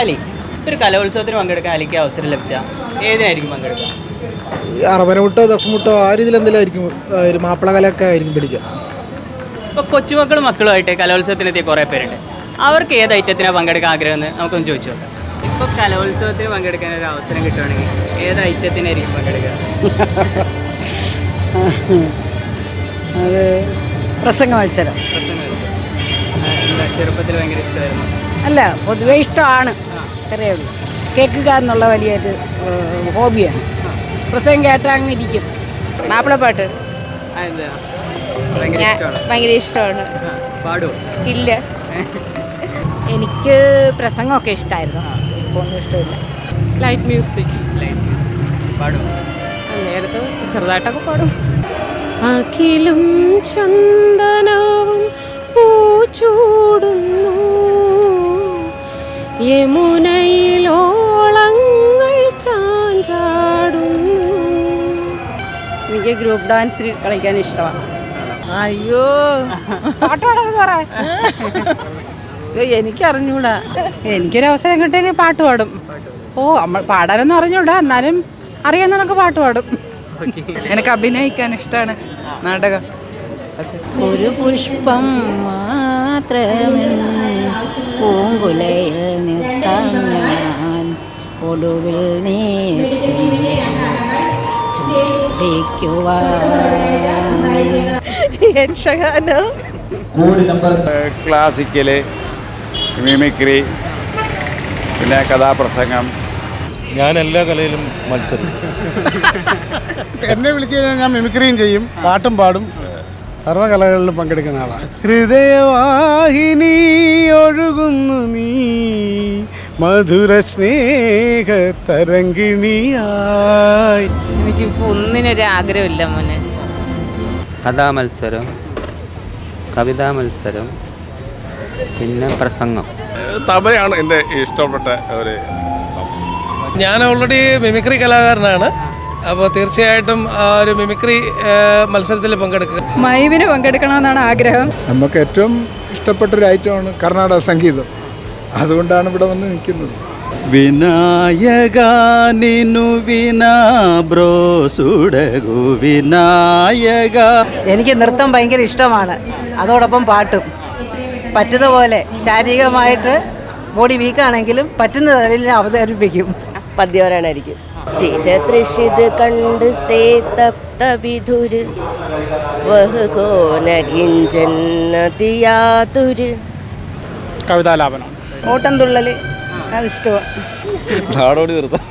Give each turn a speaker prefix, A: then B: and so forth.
A: അലി ഒരു കലോത്സവത്തിന് പങ്കെടുക്കാൻ അലിക്ക് അവസരം ലഭിച്ച ഏതിനായിരിക്കും പങ്കെടുക്കുക?
B: അറവനമുട്ടോ ദഫമുട്ടോ ആ രീതിയിൽ എന്തെങ്കിലും ഒരു മാപ്പിള കലയൊക്കെ ആയിരിക്കും പിടിക്കുക.
A: ഇപ്പോൾ കൊച്ചുമക്കളും മക്കളുമായിട്ട് കലോത്സവത്തിനെത്തിയ കുറേ പേരുണ്ട്. അവർക്ക് ഏത് ഐറ്റത്തിനാണ് പങ്കെടുക്കാൻ ആഗ്രഹം എന്ന് നമുക്കൊന്ന് ചോദിച്ചു നോക്കാം. ഇപ്പോൾ കലോത്സവത്തിന് പങ്കെടുക്കാൻ ഒരു അവസരം കിട്ടുവാണെങ്കിൽ ഏത് ഐറ്റത്തിനായിരിക്കും പങ്കെടുക്കുക?
C: അത് പ്രസംഗ മത്സരം.
A: പ്രസംഗ മത്സരം. ചെറുപ്പത്തിൽ ഭയങ്കര ഇഷ്ടമായിരുന്നു?
C: അല്ല പൊതുവേ ഇഷ്ടമാണ്. അത്രയേ ഉള്ളൂ. കേൾക്കുക എന്നുള്ള വലിയൊരു ഹോബിയാണ്. പ്രസംഗം കേട്ടാൽ അങ്ങ് ഇരിക്കും. മാപ്പിളപ്പാട്ട്
A: ഭയങ്കര ഇഷ്ടമാണ്
D: ഇല്ല. എനിക്ക് പ്രസംഗമൊക്കെ ഇഷ്ടമായിരുന്നു ഇപ്പോൾ ഒന്നും ഇഷ്ടമില്ല.
E: Light music
A: light music. പാടുമോ
E: നേരത്തെ ചെറുതായിട്ടൊക്കെ പാടും. അഖിലും ചന്ദനവും പൂച്ചൂടുന്നു. യമുനയിലോളങ്ങൾ
C: എനിക്ക് ഗ്രൂപ്പ് ഡാൻസ് കളിക്കാൻ ഇഷ്ടമാണ്.
F: അയ്യോ.
C: അയ്യോ എനിക്കറിഞ്ഞൂടാ
F: എനിക്ക് അറിഞ്ഞൂടാ
C: എനിക്കൊരു അവസരം കിട്ടിയെങ്കിൽ പാട്ട് പാടും. ഓ നമ്മൾ പാടാനൊന്നും അറിഞ്ഞൂടാ. എന്നാലും അറിയാവുന്നതൊക്കെ പാട്ട് പാടും.
F: എനിക്ക് അഭിനയിക്കാൻ ഇഷ്ടമാണ് നാടകം?
D: ഒരു പുഷ്പം മാത്രമേ പൂങ്കുലയിൽ നിർത്താൻ ഒടുവിൽ നീ
G: ക്ലാസിക്കൽ മിമിക്രി പിന്നെ കഥാപ്രസംഗം.
H: ഞാൻ എല്ലാ കലയിലും മത്സരം
B: എന്നെ വിളിച്ചു കഴിഞ്ഞാൽ ഞാൻ മിമിക്രിയും ചെയ്യും പാട്ടും പാടും. സർവകലകളിലും പങ്കെടുക്കുന്ന ആളാണ് ഹൃദയവാഹിനി ഒഴുകുന്നു നീ. മധുര സ്നേഹ തരംഗിണിയായി.
F: എനിക്കിപ്പോൾ ഒന്നിനൊരു ആഗ്രഹമില്ല മോനെ.
I: കഥാ മത്സരം കവിതാ മത്സരം പിന്നെ പ്രസംഗം.
H: തബലയാണ് എന്റെ ഇഷ്ടപ്പെട്ട ഒരു
B: ഞാൻ ഓൾറെഡി മിമിക്രി കലാകാരനാണ്. അപ്പോൾ തീർച്ചയായിട്ടും ആ ഒരു മിമിക്രി മത്സരത്തിൽ പങ്കെടുക്കുക.
C: മൈവിന് പങ്കെടുക്കണമെന്നാണ് ആഗ്രഹം.
B: നമുക്ക് ഏറ്റവും ഇഷ്ടപ്പെട്ട ഒരു ഐറ്റമാണ് കർണാടക സംഗീതം. അതുകൊണ്ടാണ് ഇവിടെ വന്ന് നിൽക്കുന്നത്.
I: വിനായക നിന്നു വിനാ ബ്രോ സുടകു വിനായക.
C: എനിക്ക് നൃത്തം ഭയങ്കര ഇഷ്ടമാണ്. അതോടൊപ്പം പാട്ടും. പറ്റുന്ന പോലെ ശാരീരികമായിട്ട് ബോഡി വീക്കാണെങ്കിലും പറ്റുന്ന തരത്തിൽ അവതരിപ്പിക്കും.
D: പദ്യവരാണായിരിക്കും. ചിരതൃഷിത് കണ്ട് സേ തപ്തവിധുര് വഹ് കോനകിഞ്ചന്നതിയാതുര്
B: കവിതാലാപനം.
C: ഓട്ടം തുള്ളൽ അതിഷ്ടമാണ്
H: നാടോടി നിർത്താം